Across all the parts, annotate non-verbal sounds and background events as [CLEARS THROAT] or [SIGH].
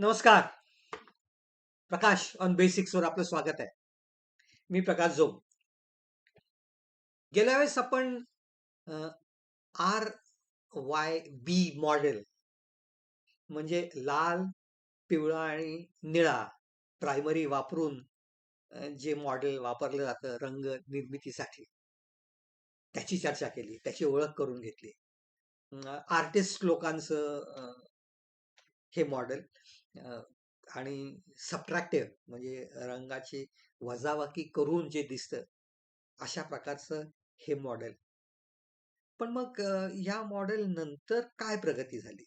नमस्कार. प्रकाश ऑन बेसिक्सवर आपलं स्वागत आहे. मी प्रकाश जोम गेल्या वेळेस आपण आर-वाय-बी मॉडेल म्हणजे लाल, पिवळा आणि निळा प्रायमरी वापरून जे मॉडेल वापरलं जातं रंग निर्मितीसाठी. त्याची चर्चा केली. त्याची ओळख करून घेतली. आर्टिस्ट लोकांचं हे मॉडेल अ, आणि सबट्रॅक्टिव्ह म्हणजे रंगाची वजाबाकी करून जे दिसतं, अशा प्रकारचं हे मॉडेल. पण मग अ, या मॉडेल नंतर काय प्रगती झाली?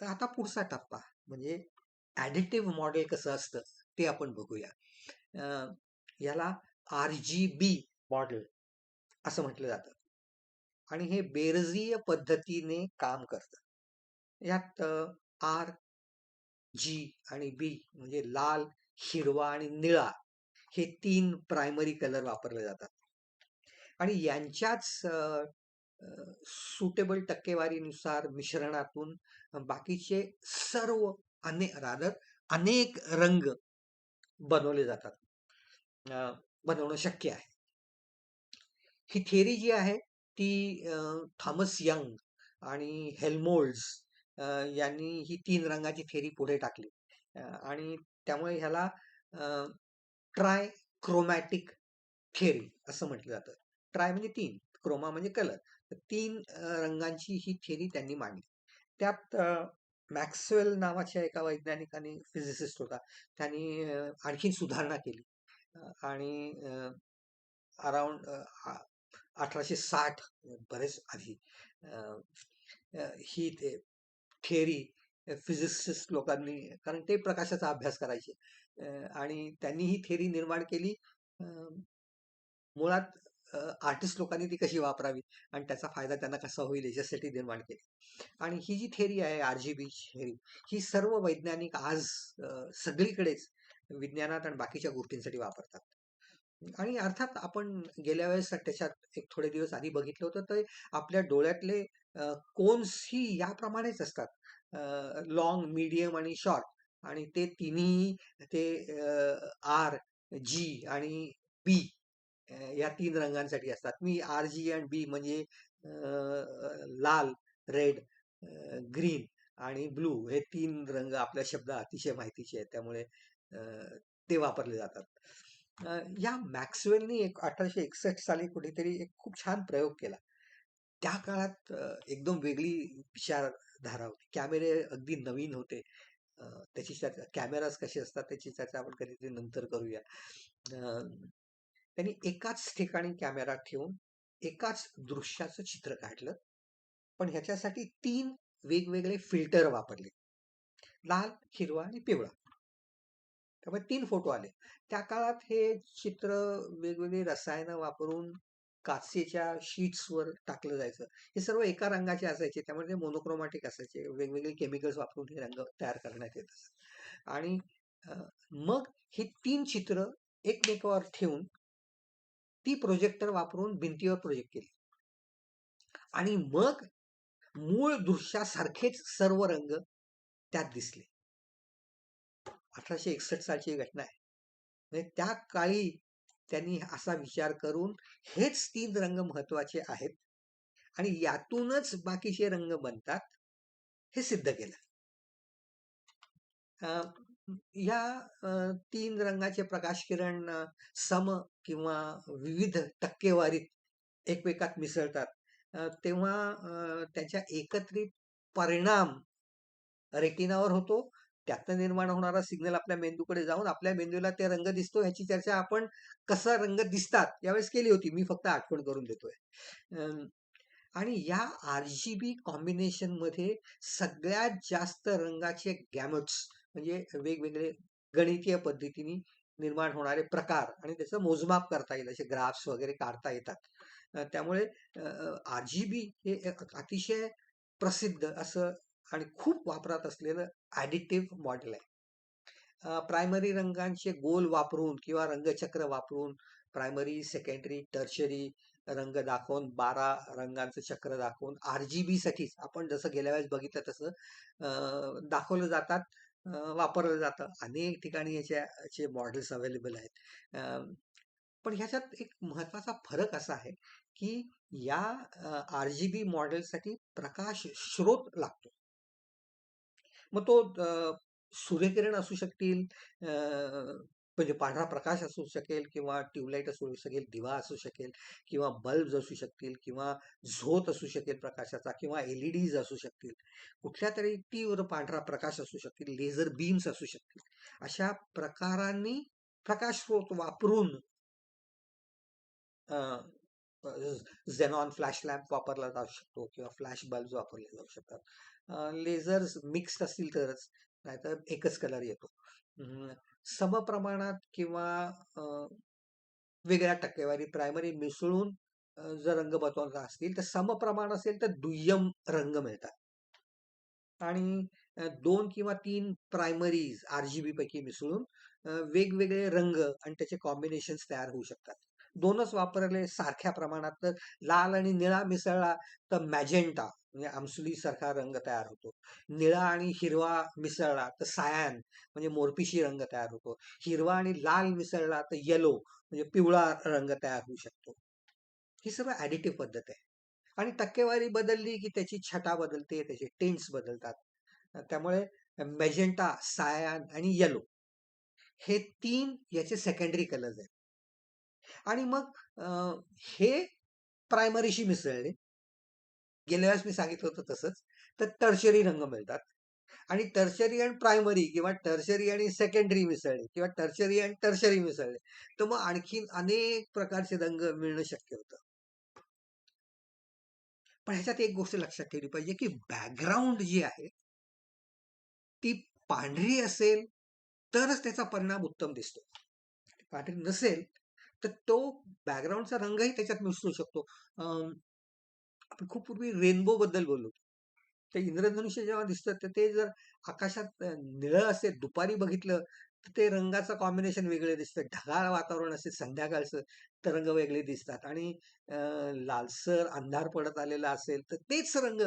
तर आता पुढचा टप्पा म्हणजे ॲडिटिव्ह मॉडेल कसं असतं ते आपण बघूया. अ, याला आर-जी-बी मॉडेल असं म्हटलं जातं. आणि हे बेरजीय पद्धतीने काम करतं. यात आर, जी आणि बी म्हणजे लाल, हिरवा आणि निळा हे तीन प्रायमरी कलर वापरले जातात. आणि यांच्याच सुटेबल टक्केवारीनुसार मिश्रणातून बाकीचे सर्व अने रादर अनेक रंग बनवले जातात. बनवणं शक्य आहे. ही थिअरी जी आहे ती थॉमस यंग आणि हेल्मोल्ड्स यांनी ही 3 रंगाची थिअरी पुढे टाकली. अ, आणि त्यामुळे ह्याला अ, ट्रायक्रोमॅटिक थिअरी असं म्हटलं जातं. ट्राय म्हणजे 3, क्रोमा म्हणजे कलर. तर 3 अ, रंगांची ही थिअरी त्यांनी मांडली. त्यात अ, मॅक्सवेल नावाच्या एका वैज्ञानिकाने फिजिसिस्ट होता. त्यांनी अ, आणखीन सुधारणा केली. अ, आणि अ, अराउंड अ, आ 1860 बरेच आधी अ, अ, ही ते थिअरी फिजिसिस्ट लोकांनी कारण ते प्रकाशाचा अभ्यास करायचे. आणि त्यांनी ही थिअरी निर्माण केली. मुळात आर्टिस्ट लोकांनी ती कशी वापरावी आणि त्याचा फायदा त्यांना कसा होईल याच्यासाठी निर्माण केली. आणि ही जी थेरी आहे आर-जी-बी थेरी ही सर्व वैज्ञानिक आज सगळीकडेच विज्ञानात आणि बाकीच्या गोष्टींसाठी वापरतात. आणि अर्थात आपण गेल्या वेळेस त्याच्यात एक थोडे दिवस आधी बघितलं होतं तर आपल्या डोळ्यातले कोन्स ही याप्रमाणेच असतात. लॉंग लाँग, मीडियम आणि शॉर्ट आणि ते तिन्ही ते आर, जी आणि बी या तीन रंगांसाठी असतात. मी आर, जी अँड बी म्हणजे लाल, रेड, ग्रीन आणि ब्लू हे तीन रंग आपल्या शब्द अतिशय माहितीचे आहेत. त्यामुळे ते वापरले जातात. या मॅक्सवेलनी एक 1861 साली कुठेतरी एक खूप छान प्रयोग केला. त्या काळात एकदम वेगळी धारा होती. कॅमेरे अगदी नवीन होते. त्याची चर्चा कॅमेराज कसे असतात त्याची चर्चा आपण कधीतरी नंतर करूया. त्यांनी एकाच ठिकाणी कॅमेरा ठेवून एकाच दृश्याचं चित्र काढलं. पण ह्याच्यासाठी तीन वेगवेगळे फिल्टर वापरले. लाल, हिरवा आणि पिवळा. त्यामुळे तीन फोटो आले. त्या काळात हे चित्र वेगवेगळी रसायनं वापरून काचेच्या शीट्सवर टाकलं जायचं. हे सर्व एका रंगाचे असायचे. त्यामुळे ते मोनोक्रोमॅटिक असायचे. वेगवेगळे केमिकल्स वापरून हे रंग तयार करण्यात येत असत. आणि मग ही तीन चित्र एकमेकावर ठेवून ती प्रोजेक्टर वापरून भिंतीवर प्रोजेक्ट केली. आणि मग मूळ दृश्यासारखेच सर्व रंग त्यात दिसले. 1861 सालची घटना आहे. म्हणजे त्या काळी त्यांनी असा विचार करून हेच तीन रंग महत्त्वाचे आहेत आणि यातूनच बाकीचे रंग बनतात, हे सिद्ध केलं. या तीन रंगाचे प्रकाश किरण सम किंवा विविध टक्केवारीत एकमेकात मिसळतात. तेव्हा त्याच्या एकत्रित परिणाम रेटिनावर होतो. त्यातनं निर्माण होणारा सिग्नल आपल्या मेंदूकडे जाऊन आपल्या मेंदूला ते रंग दिसतो ह्याची चर्चा आपण कसा रंग दिसतात यावेळेस केली होती. मी फक्त आठवण करून देतोय. आणि या आर-जी-बी कॉम्बिनेशनमध्ये सगळ्यात जास्त रंगाचे गॅमट्स म्हणजे वेगवेगळे गणितीय पद्धतीने निर्माण होणारे प्रकार आणि त्याचं मोजमाप करता येईल. असे ग्राफ्स वगैरे काढता येतात. त्यामुळे आर-जी-बी हे एक अतिशय प्रसिद्ध असं आणि खूप वापरात असलेलं ॲडिटिव्ह मॉडेल आहे. प्रायमरी रंगांचे गोल वापरून किंवा रंगचक्र वापरून प्रायमरी, सेकंडरी, टर्शरी रंग दाखवून 12 रंगांचं चक्र दाखवून आर-जी-बीसाठीच आपण जसं गेल्या वेळेस बघितलं तसं दाखवलं जातात. वापरलं जातं. अनेक ठिकाणी याच्याचे मॉडेल्स अवेलेबल आहेत. पण ह्याच्यात एक महत्त्वाचा फरक असा आहे, की या आर-जी-बी मॉडेलसाठी प्रकाश स्रोत लागतो. मग तो सूर्यकिरण असू शकतील, म्हणजे पांढरा प्रकाश असू शकेल किंवा ट्यूबलाईट असू शकेल, दिवा असू शकेल किंवा बल्ब्स असू शकतील किंवा झोत असू शकेल प्रकाशाचा किंवा एलईडीज असू शकतील. कुठल्या तरी तीव्र पांढरा प्रकाश असू शकतील, लेझर बीम्स असू शकतील. अशा प्रकारांनी प्रकाश स्रोत वापरून झेनॉन फ्लॅश लॅम्प वापरला जाऊ शकतो किंवा फ्लॅश बल्ब वापरले जाऊ शकतात. लेझर्स मिक्स्ड असतील तरच, नाहीतर एकच कलर येतो. समप्रमाणात किंवा वेगळ्या टक्केवारी प्रायमरी मिसळून जर रंग बनवत असतील, तर समप्रमाण असेल तर दुय्यम रंग मिळतात. आणि दोन किंवा तीन प्रायमरीज आरजीबी पैकी मिसळून वेगवेगळे रंग आणि त्याचे कॉम्बिनेशन्स तयार होऊ शकतात. दोनच वापरले सारख्या प्रमाणात तर लाल आणि निळा मिसळला तर मॅजेंटा म्हणजे आमसुली सारखा रंग तयार होतो. निळा आणि हिरवा मिसळला तर सायन म्हणजे मोरपिशी रंग तयार होतो. हिरवा आणि लाल मिसळला तर येलो म्हणजे पिवळा रंग तयार होऊ शकतो. ही सर्व ऍडिटिव्ह पद्धत आहे. आणि टक्केवारी बदलली की त्याची छटा बदलते, त्याचे टेंट्स बदलतात. त्यामुळे मॅजेंटा, सायन आणि येलो हे तीन याचे सेकंडरी कलर्स आहेत. आणि मग हे प्रायमरीशी मिसळले. गेल्या वेळेस मी सांगितलं होतं तसंच. तर टर्शरी रंग मिळतात. आणि टर्शरी अँड प्रायमरी किंवा टर्शरी आणि सेकंडरी मिसळले किंवा टर्शरी अँड टर्शरी मिसळले, तर मग आणखीन अनेक प्रकारचे रंग मिळणं शक्य होतं. पण ह्याच्यात एक गोष्ट लक्षात ठेवली पाहिजे, की बॅकग्राऊंड जी आहे ती पांढरी असेल, तरच त्याचा परिणाम उत्तम दिसतो. पांढरी नसेल, तर तो बॅकग्राऊंडचा रंगही त्याच्यात मिसळू शकतो. आपण खूप पूर्वी रेनबो बद्दल बोललो. ते इंद्रधनुष्य जेव्हा दिसतं, तर ते जर आकाशात निळं असेल, दुपारी बघितलं, तर ते रंगाचं कॉम्बिनेशन वेगळं दिसतं. ढगाळ वातावरण असेल संध्याकाळचं, तर रंग वेगळे दिसतात आणि लालसर अंधार पडत आलेला असेल, तर तेच रंग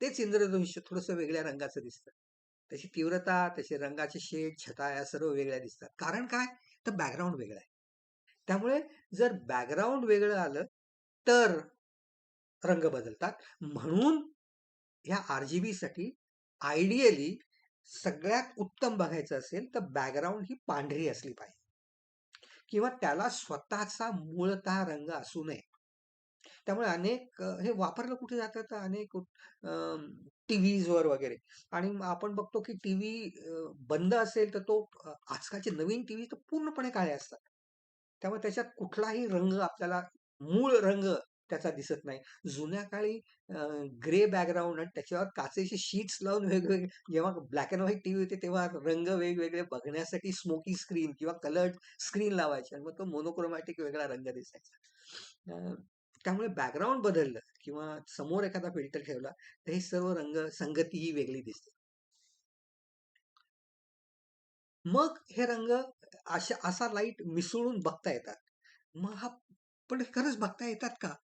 तेच इंद्रधनुष्य थोडंसं वेगळ्या रंगाचं दिसतं. त्याची तीव्रता, त्याचे रंगाचे शेड, छटा या सर्व वेगळ्या दिसतात. कारण काय? तर बॅकग्राऊंड वेगळं आहे. त्यामुळे जर बॅकग्राऊंड वेगळं आलं, तर रंग बदलतात. म्हणून ह्या आर जी बीसाठी आयडियली सगळ्यात उत्तम बघायचं असेल, तर बॅकग्राऊंड ही पांढरी असली पाहिजे. किंवा त्याला स्वतःचा मूळतः रंग असू नये. त्यामुळे अनेक हे वापरलं कुठे जातं तर अनेक टीव्हीजवर वगैरे आणि आपण बघतो की टीव्ही बंद असेल तर तो आजकालचे नवीन टीव्ही तर पूर्णपणे काळे असतात. त्यामुळे त्याच्यात कुठलाही रंग आपल्याला मूळ रंग त्याचा दिसत नाही. जुन्या काळी ग्रे बॅकग्राऊंड आणि त्याच्यावर काचेचे शीट्स लावून वेगवेगळे जेव्हा ब्लॅक अँड व्हाईट टीव्ही होते तेव्हा रंग वेगवेगळे बघण्यासाठी स्मोकी स्क्रीन किंवा कलर्ड स्क्रीन लावायचे आणि मग तो मोनोक्रोमॅटिक वेगळा रंग दिसायचा. त्यामुळे बॅकग्राऊंड बदललं किंवा समोर एखादा फिल्टर ठेवला तर हे सर्व रंग संगती ही वेगळी दिसते. मग हे रंग अशा असा लाइट मिसळून बघता येतात. मग हा पण खरंच बघता येतात का?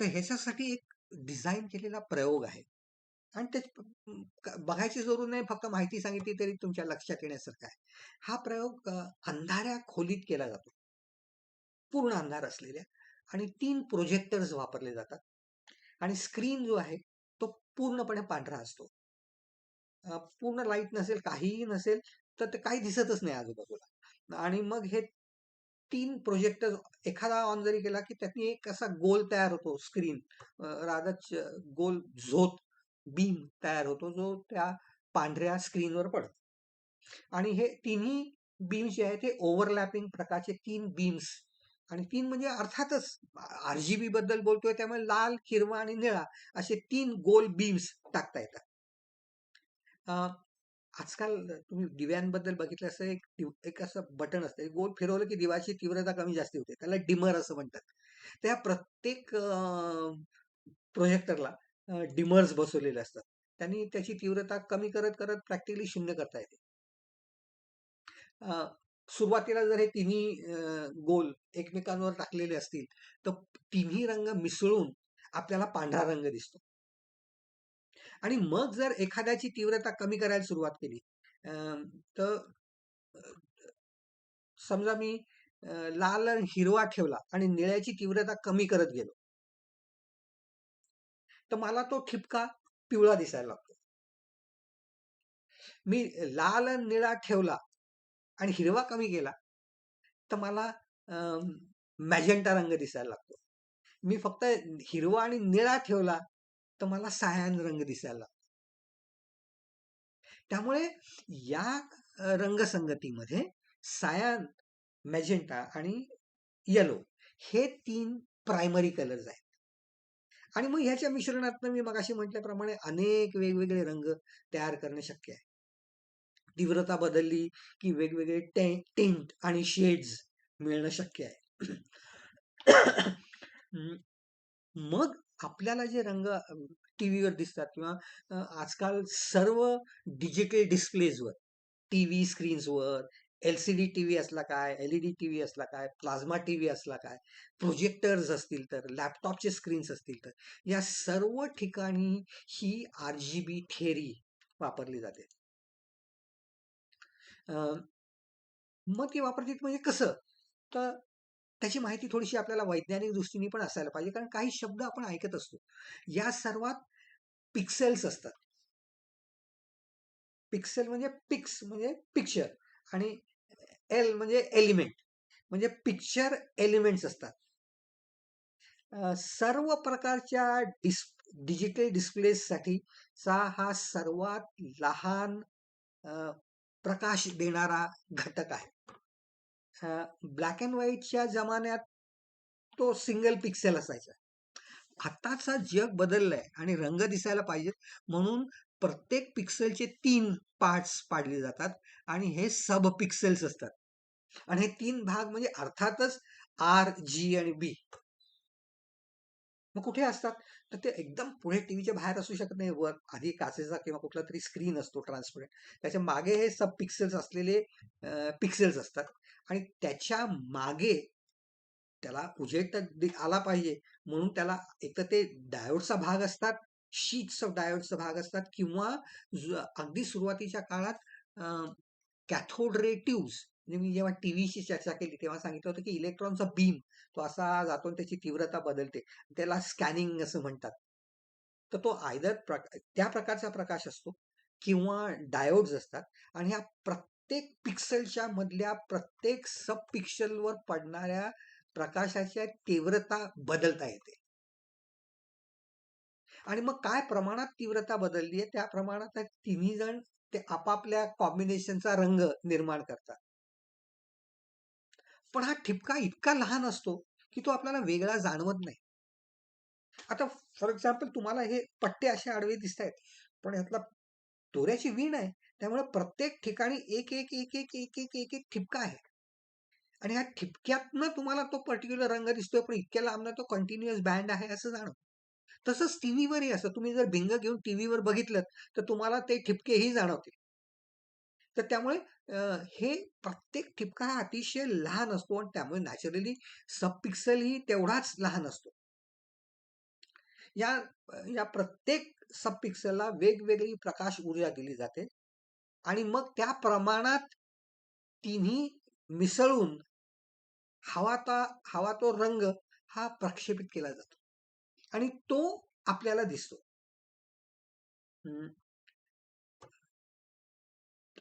तर ह्याच्यासाठी एक डिझाईन केलेला प्रयोग आहे. आणि ते बघायची जरूर नाही, फक्त माहिती सांगितली तरी तुमच्या लक्षात येण्यासारखं आहे. हा प्रयोग अंधाऱ्या खोलीत केला जातो. पूर्ण अंधार असलेल्या आणि तीन प्रोजेक्टर्स वापरले जातात. आणि स्क्रीन जो आहे, तो पूर्णपणे पांढरा असतो. पूर्ण लाइट नसेल, काहीही नसेल, तर ते काही दिसतच नाही आजूबाजूला. आणि मग हे तीन प्रोजेक्टर एखादा ऑन जरी केला, की त्यातनी एक असा गोल तयार होतो स्क्रीन रादच गोल झोत बीम तयार होतो, जो त्या पांढऱ्या स्क्रीनवर पडतो. आणि हे तिन्ही बीम्स जे आहेत, ते ओव्हरलॅपिंग प्रकारचे तीन बीम्स आणि तीन म्हणजे अर्थातच आर-जी-बी बद्दल बोलतोय, त्यामुळे लाल, हिरवा आणि निळा असे तीन गोल बीम्स टाकता येतात. आजकाल तुम्ही दिव्यांबद्दल बघितलं असं एक एक असं बटन असतं. गोल फिरवलं की दिवाची तीव्रता कमी जास्ती होते. त्याला डिमर असं म्हणतात. त्या प्रत्येक प्रोजेक्टरला डिमर्स बसवलेले असतात. त्यांनी त्याची तीव्रता कमी करत, करत प्रॅक्टिकली शून्य करता येते. सुरुवातीला जर हे तिन्ही गोल एकमेकांवर टाकलेले असतील, तर तिन्ही रंग मिसळून आपल्याला पांढरा रंग दिसतो. आणि मग जर एखाद्याची तीव्रता कमी करायला सुरुवात केली, अं, तर समजा मी लाल आणि हिरवा ठेवला आणि निळ्याची तीव्रता कमी करत गेलो. तर मला तो ठिपका पिवळा दिसायला लागतो. मी लाल आणि निळा ठेवला आणि हिरवा कमी केला तर मला मॅजेंटा रंग दिसायला लागतो. मी फक्त हिरवा आणि निळा ठेवला तर मला सायान रंग दिसायला लागतो त्यामुळे या रंगसंगतीमध्ये सायान मॅजेंटा आणि येलो हे तीन प्रायमरी कलर्स आहेत. आणि मग ह्याच्या मिश्रणातनं मी मगाशी म्हटल्याप्रमाणे अनेक वेगवेगळे रंग तयार करणे शक्य आहे. तीव्रता बदलली की वेगवेगळे टे टेंट आणि शेड्स मिळणं शक्य आहे. [CLEARS THROAT] मग आपल्याला जे रंग टीव्हीवर दिसतात किंवा आजकाल सर्व डिजिटल डिस्प्लेजवर टीव्ही स्क्रीन्सवर एलसीडी टीव्ही असला काय एलईडी टीव्ही असला काय प्लाझ्मा टीव्ही असला काय प्रोजेक्टर्स असतील तर लॅपटॉपचे स्क्रीन्स असतील तर या सर्व ठिकाणी ही आर जी बी थेरी वापरली जाते. अं, मग ती वापरते म्हणजे कसं? तर त्याची माहिती थोडीशी आपल्याला वैज्ञानिक दृष्टीने पण असायला पाहिजे कारण काही शब्द आपण ऐकत असतो. या सर्वात पिक्सेल्स असतात. पिक्सेल म्हणजे पिक्स म्हणजे पिक्चर आणि एल म्हणजे एलिमेंट म्हणजे पिक्चर एलिमेंट्स असतात. सर्व प्रकारच्या डिस डिजिटल डिस्प्लेसाठी चा हा सर्वात लहान प्रकाश देणारा घटक आहे. ब्लॅक अँड व्हाईटच्या जमान्यात तो सिंगल पिक्सेल असायचा. आत्ताचा जग बदललंय आणि रंग दिसायला पाहिजेत म्हणून प्रत्येक पिक्सेलचे तीन पार्ट्स पाडले जातात आणि हे सब पिक्सेल्स असतात. आणि हे तीन भाग म्हणजे अर्थातच आर जी आणि बी मग कुठे असतात? तर ते एकदम पुढे टीव्हीच्या बाहेर असू शकत नाही वर आधी काचेचा किंवा कुठला तरी स्क्रीन असतो ट्रान्सपरंट त्याच्यामागे हे सब पिक्सेल्स असलेले पिक्सेल्स असतात. आणि त्याच्यामागे त्याला उजेड तर आला पाहिजे. म्हणून त्याला एक तर ते डायोडचा भाग असतात शीट्स ऑफ डायोडचा भाग असतात किंवा ज- अगदी सुरुवातीच्या काळात कॅथोड रे ट्यूब्स म्हणजे मी जेव्हा टीव्हीची चर्चा केली तेव्हा सांगितलं होतं की इलेक्ट्रॉनचा बीम तो असा जातो त्याची तीव्रता बदलते. त्याला स्कॅनिंग असं म्हणतात. तर तो आयदर त्या प्रकारचा प्रकाश असतो किंवा डायोड्स असतात. आणि ह्या प्रत्येक पिक्सलच्या मधल्या प्रत्येक सब पिक्सलवर पडणाऱ्या प्रकाशाच्या तीव्रता बदलता येते. आणि मग काय प्रमाणात तीव्रता बदलली आहे? त्या प्रमाणात तिन्ही जण ते आपापल्या कॉम्बिनेशनचा रंग निर्माण करतात. पण हा ठिपका इतका लहान असतो की तो आपल्याला वेगळा जाणवत नाही. आता फॉर एक्झाम्पल तुम्हाला हे पट्टे असे आडवे दिसत आहेत पण यातला दोऱ्याची वीण आहे. त्यामुळे प्रत्येक ठिकाणी एक एक एक एक एक एक एक एक ठिपका आहे. आणि ह्या ठिपक्यातनं तुम्हाला तो पर्टिक्युलर रंग दिसतोय पण इतक्या लांबनं तो कंटिन्युअस बँड आहे असं जाणव तसंच टीव्हीवरही असं. तुम्ही जर भिंग घेऊन टीव्हीवर बघितलं तर तुम्हाला ते ठिपकेही जाणवतील. तर त्यामुळे हे प्रत्येक ठिपका हा अतिशय लहान असतो आणि त्यामुळे नॅचरली सब पिक्सल ही तेवढाच लहान असतो. या या प्रत्येक सब पिक्सलला वेगवेगळी प्रकाश ऊर्जा दिली जाते. आणि मग त्या प्रमाणात तिन्ही मिसळून हवा ता हवा तो रंग हा प्रक्षेपित केला जातो. आणि तो आपल्याला दिसतो. हम्म.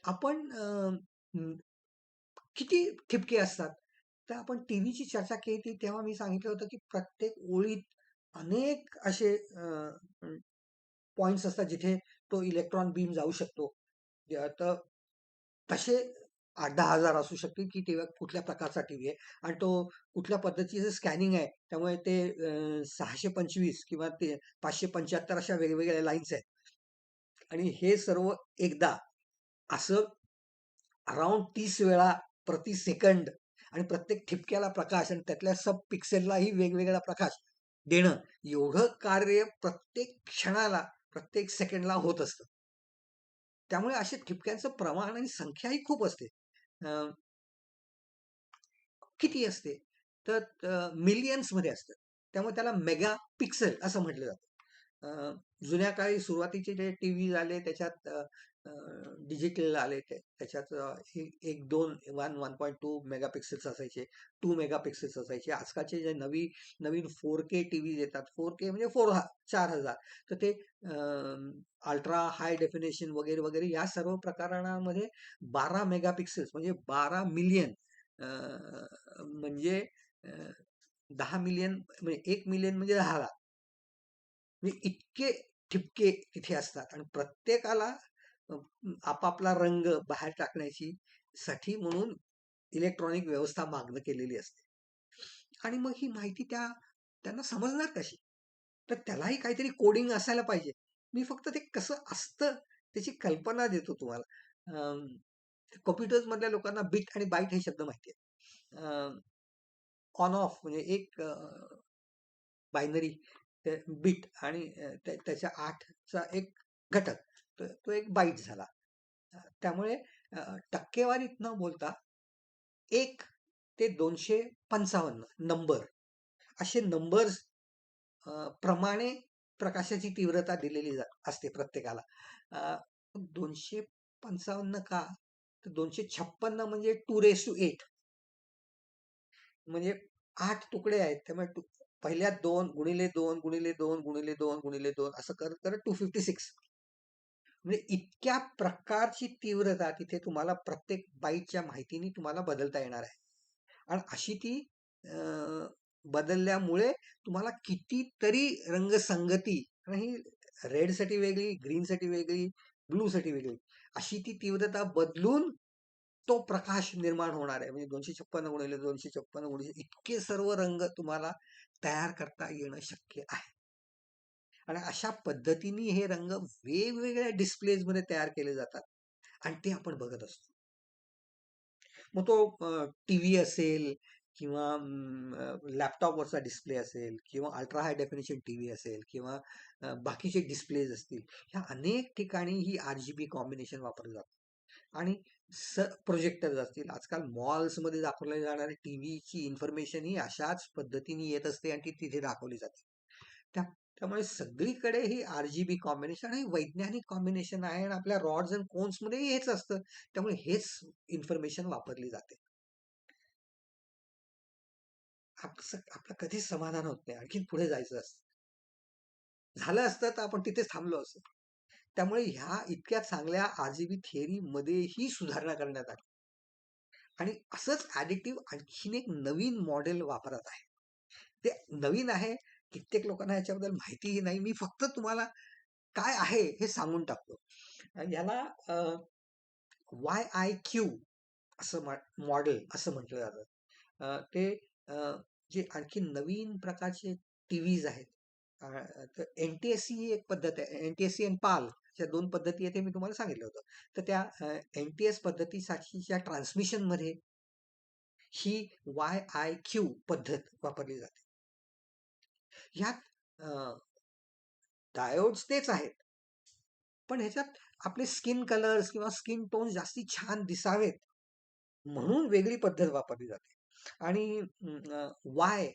आपण किती ठिपके असतात? तर आपण टीव्हीची चर्चा केली तेव्हा मी सांगितलं होतं की प्रत्येक ओळीत अनेक असे पॉइंट्स असतात जिथे तो इलेक्ट्रॉन बीम जाऊ शकतो. तर तसे आठ दहा हजार असू शकतील की तेव्हा कुठल्या प्रकारचा टीव्ही आहे. आणि तो कुठल्या पद्धतीचं स्कॅनिंग आहे त्यामुळे ते सहाशे पंचवीस किंवा ते पाचशे पंच्याहत्तर अशा वेगवेगळ्या लाईन्स आहेत. आणि हे सर्व एकदा असं अराउंड तीस वेळा प्रति सेकंड आणि प्रत्येक ठिपक्याला प्रकाश आणि त्यातल्या सब पिक्सेललाही वेगवेगळा प्रकाश देणं एवढं कार्य प्रत्येक क्षणाला प्रत्येक सेकंडला होत असतं. त्यामुळे असे ठिपक्यांचं प्रमाण आणि संख्याही खूप असते. अं, किती असते? तर मिलियन्समध्ये असतं. त्यामुळे त्याला मेगा पिक्सेल असं म्हटलं जातं. जुन्या काळी सुरुवातीचे जे टीव्ही झाले त्याच्यात डिजिटल आले ते. त्याच्यात एक दोन one one point two megapixels असायचे टू मेगापिक्सेल्स असायचे. आजकालचे जे नवी नवीन फोर के टी व्ही येतात फोर के म्हणजे फोर चार हजार. तर ते अल्ट्रा हाय डेफिनेशन वगैरे वगैरे या सर्व प्रकारांमध्ये बारा मेगापिक्सेल्स म्हणजे बारा मिलियन म्हणजे, म्हणजे, म्हणजे दहा मिलियन म्हणजे एक मिलियन म्हणजे दहा लाख म्हणजे इतके ठिपके तिथे असतात. आणि प्रत्येकाला आपापला रंग बाहेर टाकण्याची साठी म्हणून इलेक्ट्रॉनिक व्यवस्था मागणं केलेली असते. आणि मग ही माहिती त्या त्यांना समजणार कशी? तर त्यालाही काहीतरी कोडिंग असायला पाहिजे. मी फक्त ते कसं असतं त्याची कल्पना देतो तुम्हाला. कॉम्प्युटर्स मधल्या लोकांना बिट आणि बाईट हे शब्द माहिती आहेत. ऑन ऑफ म्हणजे एक बायनरी बिट आणि त्याच्या आठचा एक घटक. तो एक बाईट झाला. त्यामुळे टक्केवारीत न बोलता एक ते दोनशे पंचावन्न नंबर असे नंबर्स प्रमाणे प्रकाशाची तीव्रता दिलेली असते प्रत्येकाला. दोनशे पंचावन्न का? तर दोनशे छप्पन्न म्हणजे टू रेस टू एट म्हणजे आठ तुकडे आहेत. त्यामुळे पहिल्या दोन गुणिले दोन गुणिले दोन गुणिले दोन गुणिले दोन असं करत करत टू फिफ्टी सिक्स म्हणजे इतक्या प्रकारची तीव्रता तिथे तुम्हाला प्रत्येक बाईटच्या माहितीने तुम्हाला बदलता येणार आहे. आणि अशी ती बदलल्यामुळे तुम्हाला कितीतरी रंगसंगती ही रेडसाठी वेगळी ग्रीनसाठी वेगळी ब्लूसाठी वेगळी अशी ती तीव्रता बदलून तो प्रकाश निर्माण होणार आहे. म्हणजे दोनशे छप्पन्न गुणिले दोनशे छप्पन्न गुणिले इतके सर्व रंग तुम्हाला तयार करता येणं शक्य आहे. आणि अशा पद्धतीने हे रंग वेगवेगळ्या डिस्प्लेजमध्ये तयार केले जातात आणि ते आपण बघत असतो. मग तो टीव्ही असेल किंवा लॅपटॉपवरचा डिस्प्ले असेल किंवा ultra high definition T V असेल किंवा बाकीचे डिस्प्लेज असतील ह्या अनेक ठिकाणी ही आर जी बी कॉम्बिनेशन वापरलं जातं आणि स प्रोजेक्टर असतील. आजकाल मॉल्समध्ये दाखवल्या जाणाऱ्या टीव्हीची इन्फॉर्मेशन ही अशाच पद्धतीने येत असते आणि ती तिथे दाखवली जाते. त्या त्यामुळे सगळीकडे ही आर जी बी कॉम्बिनेशन हे वैज्ञानिक कॉम्बिनेशन आहे आणि आपल्या रॉड्स अँड कोन्समध्ये हेच असतं. त्यामुळे हेच इन्फॉर्मेशन वापरली जाते. आपलं कधीच समाधान होत नाही. आणखी पुढे जायचं असतं. झालं असतं तर आपण तिथेच थांबलो असतो. त्यामुळे ह्या इतक्या चांगल्या आरजीबी थिअरी मध्येही सुधारणा करण्यात आली. आणि असंच ऍडिक्टिव्ह आणखीन एक नवीन मॉडेल वापरत आहे. ते नवीन आहे. कित्येक लोकांना याच्याबद्दल माहितीही नाही. मी फक्त तुम्हाला काय आहे हे सांगून टाकतो. याला वाय आय क्यू असं मॉडेल असं म्हटलं जातं. ते जे आणखी नवीन प्रकारचे टीव्हीज आहेत. एन टी एस सी ही एक पद्धत आहे. एन टी एस सी आणि पाल ज्या दोन पद्धती आहेत ते मी तुम्हाला सांगितलं होतं. तर त्या एन टी एस पद्धतीसाठीच्या ट्रान्समिशनमध्ये ही वाय आय क्यू पद्धत वापरली जाते. ह्यात डायोड्स तेच आहेत. पण ह्याच्यात आपले स्किन कलर्स किंवा स्किन टोन जास्ती छान दिसावेत म्हणून वेगळी पद्धत वापरली जाते. आणि वाय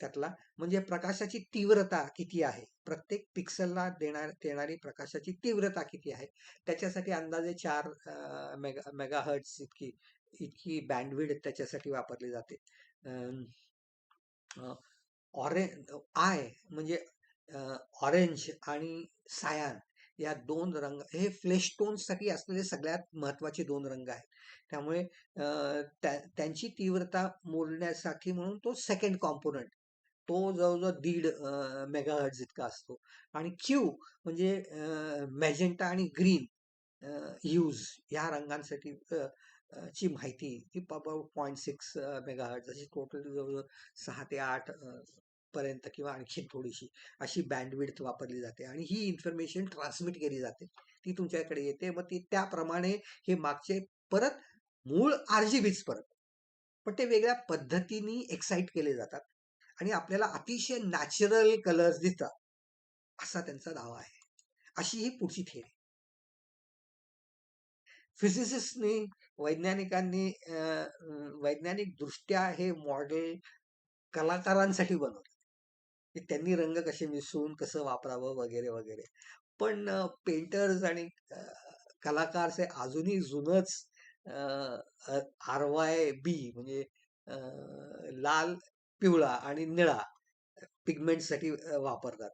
त्यातला म्हणजे प्रकाशाची तीव्रता किती आहे? प्रत्येक पिक्सलला देणार देणारी प्रकाशाची तीव्रता किती आहे? त्याच्यासाठी अंदाजे चार मेगा मेगाहर्ट्स इतकी इतकी बँडविड त्याच्यासाठी वापरली जाते. ऑरेंज आय म्हणजे ऑरेंज आणि सायान या दोन रंग हे फ्लेश असलेले सगळ्यात महत्त्वाचे दोन रंग आहेत. त्यामुळे त्यांची तीव्रता मोडण्यासाठी म्हणून तो सेकंड कॉम्पोनंट तो जवळजवळ दीड मेगाहर्ट्ज इतका असतो. आणि क्यू म्हणजे मॅजेंटा आणि ग्रीन यूज या रंगांसाठी ची माहिती ही पॉईंट सिक्स मेगाहर्ट जशी टोटल जवळजवळ सहा ते आठ पर्यंत किंवा आणखी थोडीशी अशी बँडविड्थ वापरली जाते आणि ही इन्फॉर्मेशन ट्रान्समिट केली जाते. ती तुमच्याकडे येते. मग ती त्याप्रमाणे हे मागचे परत मूळ आरजीबीच परत. पण ते वेगळ्या पद्धतीने एक्साइट केले जातात आणि आपल्याला अतिशय नॅचरल कलर्स दिसतात. असा त्यांचा दावा आहे. अशी ही पुढची थेरी. फिजिसिस्टनी वैज्ञानिकांनी वैज्ञानिक दृष्ट्या हे मॉडेल कलाकारांसाठी बनवले की त्यांनी रंग कसे मिसळून कसं वापरावं वगैरे, वगैरे. पण पेंटर्स आणि कलाकार हे अजूनही जुनच आर-वाय-बी म्हणजे लाल, पिवळा आणि निळा पिगमेंटसाठी वापरतात.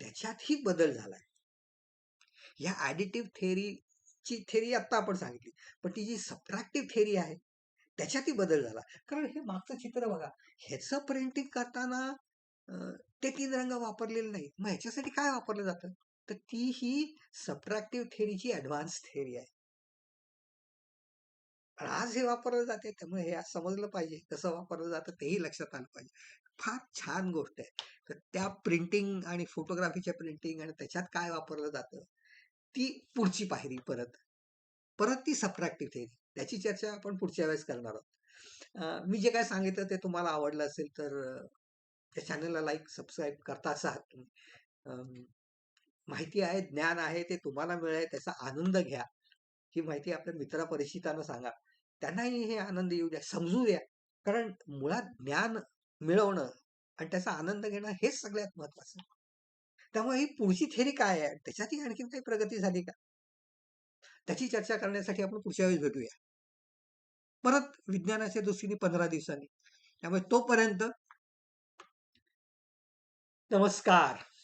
त्याच्यातही बदल झालाय. या ॲडिटिव्ह ची थेरी आत्ता आपण सांगितली. पण ती जी सबट्रॅक्टिव्ह थेरी आहे, त्याच्यातही बदल झाला. कारण हे मागचं चित्र बघा. ह्याचं प्रिंटिंग करताना ते तीन रंग वापरलेले नाहीत. मग ह्याच्यासाठी काय वापरलं जातं? तर ती ही सबट्रॅक्टिव्ह थेरीची ऍडव्हान्स थेरी आहे. पण आज हे वापरलं जाते. त्यामुळे हे आज समजलं पाहिजे. कसं वापरलं जातं तेही लक्षात आलं पाहिजे. फार छान गोष्ट आहे. तर त्या प्रिंटिंग आणि फोटोग्राफीच्या प्रिंटिंग आणि त्याच्यात काय वापरलं जातं, ती पुढची पायरी परत. परत ती सबट्रॅक्टिव्ह थिअरी. त्याची चर्चा आपण पुढच्या वेळेस करणार आहोत. मी जे काय सांगितलं ते तुम्हाला आवडलं असेल तर त्या चॅनलला लाईक, सबस्क्राईब करताच आहात तुम्ही. माहिती आहे, ज्ञान आहे ते तुम्हाला मिळेल त्याचा आनंद घ्या. ही माहिती आपल्या मित्रपरिचितांना सांगा. त्यांनाही हे आनंद येऊ द्या, समजू द्या. कारण मुळात ज्ञान मिळवणं आणि त्याचा आनंद घेणं हेच सगळ्यात महत्वाचं. त्यामुळे ही पुढची थेरी काय आहे? त्याच्यातही आणखीन काही प्रगती झाली का? त्याची चर्चा करण्यासाठी आपण पुढच्या वेळेस भेटूया. परत विज्ञानाच्या दृष्टीने 15 दिवसांनी. त्यामुळे तोपर्यंत नमस्कार.